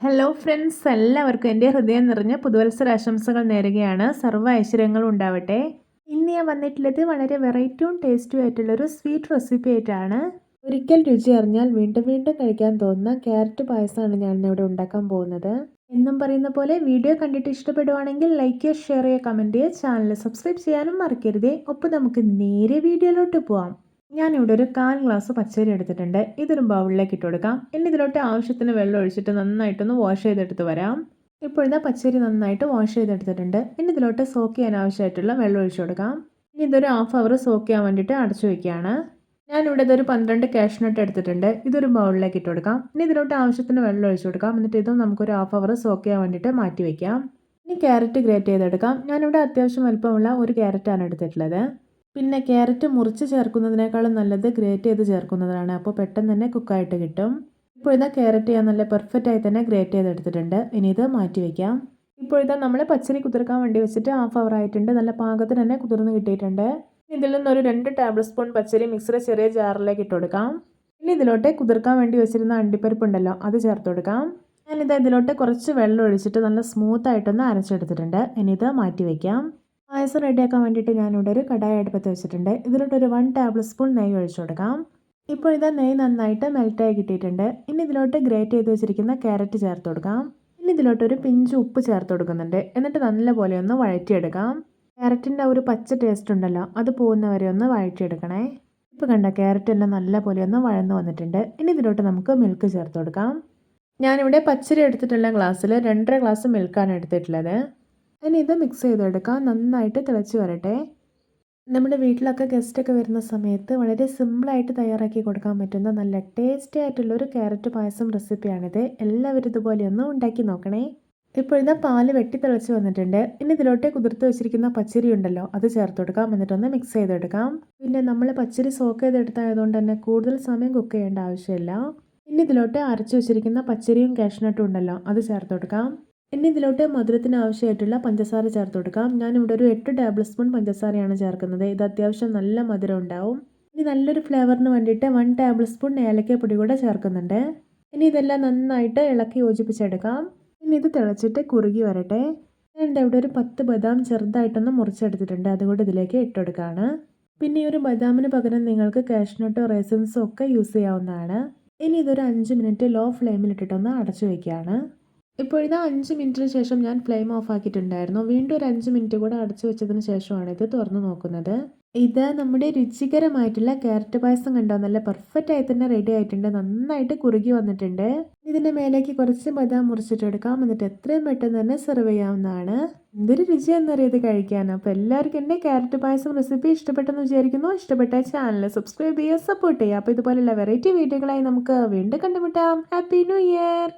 Hello friends എല്ലാവർക്കും എന്റെ ഹൃദയം നിറഞ്ഞ പുതുവത്സരാശംസകൾ നേരുകയാണ്. സർവ ഐശ്വര്യങ്ങളും ഉണ്ടാവട്ടെ. ഇന്ന് ഞാൻ വന്നിട്ടുള്ളത് വളരെ വെറൈറ്റിയും ടേസ്റ്റും ആയിട്ടുള്ളൊരു സ്വീറ്റ് റെസിപ്പി ആയിട്ടാണ്. ഒരിക്കൽ രുചി അറിഞ്ഞാൽ വീണ്ടും വീണ്ടും കഴിക്കാൻ തോന്നുന്ന ക്യാരറ്റ് പായസമാണ് ഞാൻ ഇവിടെ ഉണ്ടാക്കാൻ പോകുന്നത്. എന്നും പറയുന്ന പോലെ വീഡിയോ കണ്ടിട്ട് ഇഷ്ടപ്പെടുവാണെങ്കിൽ ലൈക്ക് ചെയ്യുക ഷെയർ ചെയ്യുക കമന്റ് ചെയ്യുക ചാനൽ സബ്സ്ക്രൈബ് ചെയ്യാനും മറക്കരുതേ. ഒപ്പം നമുക്ക് നേരെ വീഡിയോയിലോട്ട് പോവാം. ഞാനിവിടെ ഒരു കാൽ ഗ്ലാസ് പച്ചരി എടുത്തിട്ടുണ്ട്. ഇതൊരു ബൗളിലേക്ക് ഇട്ട് കൊടുക്കാം. ഇനി ഇതിലോട്ട് ആവശ്യത്തിന് വെള്ളം ഒഴിച്ചിട്ട് നന്നായിട്ടൊന്ന് വാഷ് ചെയ്തെടുത്ത് വരാം. ഇപ്പോഴത്തെ പച്ചരി നന്നായിട്ട് വാഷ് ചെയ്തെടുത്തിട്ടുണ്ട്. ഇനി ഇതിലോട്ട് സോക്ക് ചെയ്യാൻ ആവശ്യമായിട്ടുള്ള വെള്ളം ഒഴിച്ചു കൊടുക്കാം. ഇനി ഇതൊരു ഹാഫ് അവർ സോക്ക് ചെയ്യാൻ വേണ്ടിയിട്ട് അടച്ചു വയ്ക്കുകയാണ് ഞാനിവിടെ ഇതൊരു പന്ത്രണ്ട് കാഷ്നട്ട് എടുത്തിട്ടുണ്ട്. ഇതൊരു ബൗളിലേക്ക് ഇട്ട് കൊടുക്കാം. ഇനി ഇതിലോട്ട് ആവശ്യത്തിന് വെള്ളം ഒഴിച്ചു കൊടുക്കാം. എന്നിട്ട് ഇതും നമുക്കൊരു ഹാഫ് അവർ സോക്ക് ചെയ്യാൻ വേണ്ടിയിട്ട് മാറ്റി വയ്ക്കാം ഇനി ക്യാരറ്റ് ഗ്രേറ്റ് ചെയ്തെടുക്കാം. ഞാനിവിടെ അത്യാവശ്യം വലുപ്പമുള്ള ഒരു ക്യാരറ്റാണ് എടുത്തിട്ടുള്ളത്. പിന്നെ ക്യാരറ്റ് മുറിച്ച് ചേർക്കുന്നതിനേക്കാളും നല്ലത് ഗ്രേറ്റ് ചെയ്ത് ചേർക്കുന്നതാണ് അപ്പോൾ പെട്ടെന്ന് തന്നെ കുക്കായിട്ട് കിട്ടും. ഇപ്പോൾ ഇതാ ക്യാരറ്റ് ഞാൻ നല്ല പെർഫെക്റ്റ് ആയി തന്നെ ഗ്രേറ്റ് ചെയ്തെടുത്തിട്ടുണ്ട്. ഇനി ഇത് മാറ്റി വയ്ക്കാം ഇപ്പോൾ ഇതാ നമ്മൾ പച്ചരി കുതിർക്കാൻ വേണ്ടി വെച്ചിട്ട് ഹാഫ് അവർ ആയിട്ടുണ്ട്. നല്ല പാകത്തിന് തന്നെ കുതിർന്ന് കിട്ടിയിട്ടുണ്ട്. ഇതിൽ നിന്നൊരു രണ്ട് ടേബിൾ സ്പൂൺ പച്ചരി മിക്സിയുടെ ചെറിയ ജാറിലേക്ക് ഇട്ട് കൊടുക്കാം. ഇനി ഇതിലോട്ട് കുതിർക്കാൻ വേണ്ടി വെച്ചിരുന്ന അണ്ടിപ്പരിപ്പ് ഉണ്ടല്ലോ അത് ചേർത്ത് കൊടുക്കാം. ഞാനിത് ഇതിലോട്ട് കുറച്ച് വെള്ളം ഒഴിച്ചിട്ട് നല്ല സ്മൂത്ത് ആയിട്ടൊന്ന് അരച്ചെടുത്തിട്ടുണ്ട്. ഇനി ഇത് മാറ്റി വയ്ക്കാം പായസം റെഡിയാക്കാൻ വേണ്ടിയിട്ട് ഞാനിവിടെ ഒരു കടായ അടുപ്പത്ത് വെച്ചിട്ടുണ്ട്. ഇതിലോട്ടൊരു വൺ ടേബിൾ സ്പൂൺ നെയ്യ് ഒഴിച്ചു കൊടുക്കാം. ഇപ്പോൾ ഇതാ നെയ്യ് നന്നായിട്ട് മെൽറ്റായി കിട്ടിയിട്ടുണ്ട്. ഇനി ഇതിലോട്ട് ഗ്രേറ്റ് ചെയ്ത് വെച്ചിരിക്കുന്ന ക്യാരറ്റ് ചേർത്ത് കൊടുക്കാം. ഇനി ഇതിലോട്ടൊരു പിഞ്ച് ഉപ്പ് ചേർത്ത് കൊടുക്കുന്നുണ്ട്. എന്നിട്ട് നല്ലപോലെ ഒന്ന് വഴറ്റിയെടുക്കാം. ക്യാരറ്റിന്റെ ഒരു പച്ച ടേസ്റ്റ് ഉണ്ടല്ലോ അത് പോകുന്നവരെ ഒന്ന് വഴറ്റിയെടുക്കണേ. ഇപ്പോൾ കണ്ട ക്യാരറ്റ് എല്ലാം നല്ലപോലെ ഒന്ന് വഴന്നു വന്നിട്ടുണ്ട്. ഇനി ഇതിലോട്ട് നമുക്ക് മിൽക്ക് ചേർത്ത് കൊടുക്കാം. ഞാനിവിടെ പച്ചരി എടുത്തിട്ടുള്ള ഗ്ലാസ്സിൽ രണ്ടര ഗ്ലാസ് മിൽക്കാണ് എടുത്തിട്ടുള്ളത്. ഇനി ഇത് മിക്സ് ചെയ്തെടുക്കാം. നന്നായിട്ട് തിളച്ച് വരട്ടെ. നമ്മുടെ വീട്ടിലൊക്കെ ഗസ്റ്റൊക്കെ വരുന്ന സമയത്ത് വളരെ സിമ്പിളായിട്ട് തയ്യാറാക്കി കൊടുക്കാൻ പറ്റുന്ന നല്ല ടേസ്റ്റി ആയിട്ടുള്ളൊരു ക്യാരറ്റ് പായസം റെസിപ്പിയാണിത് എല്ലാവരും ഇതുപോലെ ഒന്ന് ഉണ്ടാക്കി നോക്കണേ. ഇപ്പോഴിതാ പാൽ വെട്ടി തിളച്ച് വന്നിട്ടുണ്ട്. ഇനി ഇതിലോട്ട് കുതിർത്ത് വെച്ചിരിക്കുന്ന പച്ചരി ഉണ്ടല്ലോ അത് ചേർത്ത് കൊടുക്കാം. എന്നിട്ടൊന്ന് മിക്സ് ചെയ്തെടുക്കാം. പിന്നെ നമ്മൾ പച്ചരി സോക്ക് ചെയ്തെടുത്തായതുകൊണ്ട് തന്നെ കൂടുതൽ സമയം കുക്ക് ചെയ്യേണ്ട ആവശ്യമില്ല. ഇനി ഇതിലോട്ട് അരച്ചു വെച്ചിരിക്കുന്ന പച്ചരിയും കാഷ്നട്ടും ഉണ്ടല്ലോ അത് ചേർത്ത് കൊടുക്കാം. ഇനി ഇതിലോട്ട് മധുരത്തിന് ആവശ്യമായിട്ടുള്ള പഞ്ചസാര ചേർത്ത് കൊടുക്കാം. ഞാനിവിടെ ഒരു എട്ട് ടേബിൾ സ്പൂൺ പഞ്ചസാരയാണ് ചേർക്കുന്നത്. ഇത് അത്യാവശ്യം നല്ല മധുരം ഉണ്ടാവും. ഇനി നല്ലൊരു ഫ്ലേവറിന് വേണ്ടിയിട്ട് വൺ ടേബിൾ സ്പൂൺ ഏലക്കപ്പൊടി കൂടെ ചേർക്കുന്നുണ്ട്. ഇനി ഇതെല്ലാം നന്നായിട്ട് ഇളക്കി യോജിപ്പിച്ചെടുക്കാം. ഇനി ഇത് തിളച്ചിട്ട് കുറുകി വരട്ടെ. ഞാൻ ഇവിടെ ഒരു പത്ത് ബദാം ചെറുതായിട്ടൊന്ന് മുറിച്ചെടുത്തിട്ടുണ്ട്. അതുകൊണ്ട് ഇതിലേക്ക് ഇട്ടെടുക്കുകയാണ് പിന്നെ ഈ ഒരു ബദാമിന് പകരം നിങ്ങൾക്ക് കാഷ്നട്ടോ റേസിൻസോ ഒക്കെ യൂസ് ചെയ്യാവുന്നതാണ്. ഇനി ഇതൊരു അഞ്ച് മിനിറ്റ് ലോ ഫ്ലെയിമിൽ ഇട്ടിട്ടൊന്ന് അടച്ചു വയ്ക്കുകയാണ് ഇപ്പോൾ ഇത് അഞ്ച് മിനിറ്റിന് ശേഷം ഞാൻ ഫ്ലെയിം ഓഫ് ആക്കിയിട്ടുണ്ടായിരുന്നു. വീണ്ടും ഒരു അഞ്ച് മിനിറ്റ് കൂടെ അടച്ചു വെച്ചതിന് ശേഷമാണ് ഇത് തുറന്നു നോക്കുന്നത്. ഇത് നമ്മുടെ രുചികരമായിട്ടുള്ള ക്യാരറ്റ് പായസം കണ്ടോ? നല്ല പെർഫെക്റ്റ് ആയി തന്നെ റെഡി ആയിട്ടുണ്ട്. നന്നായിട്ട് കുറുകി വന്നിട്ടുണ്ട്. ഇതിന്റെ മേലേക്ക് കുറച്ച് ബദാം മുറിച്ചിട്ടെടുക്കാം എന്നിട്ട് എത്രയും പെട്ടെന്ന് തന്നെ സെർവ് ചെയ്യാവുന്നതാണ്. എന്തൊരു രുചി എന്നറിയത് കഴിക്കാൻ അപ്പോൾ എല്ലാവർക്കും എന്റെ ക്യാരറ്റ് പായസം റെസിപ്പി ഇഷ്ടപ്പെട്ടെന്ന് വിചാരിക്കുന്നു. ഇഷ്ടപ്പെട്ട ചാനൽ സബ്സ്ക്രൈബ് ചെയ്യുക സപ്പോർട്ട് ചെയ്യുക. അപ്പോൾ ഇതുപോലെയുള്ള വെറൈറ്റി വീഡിയോകളായി നമുക്ക് വീണ്ടും കണ്ടുമുട്ടാം. Happy new year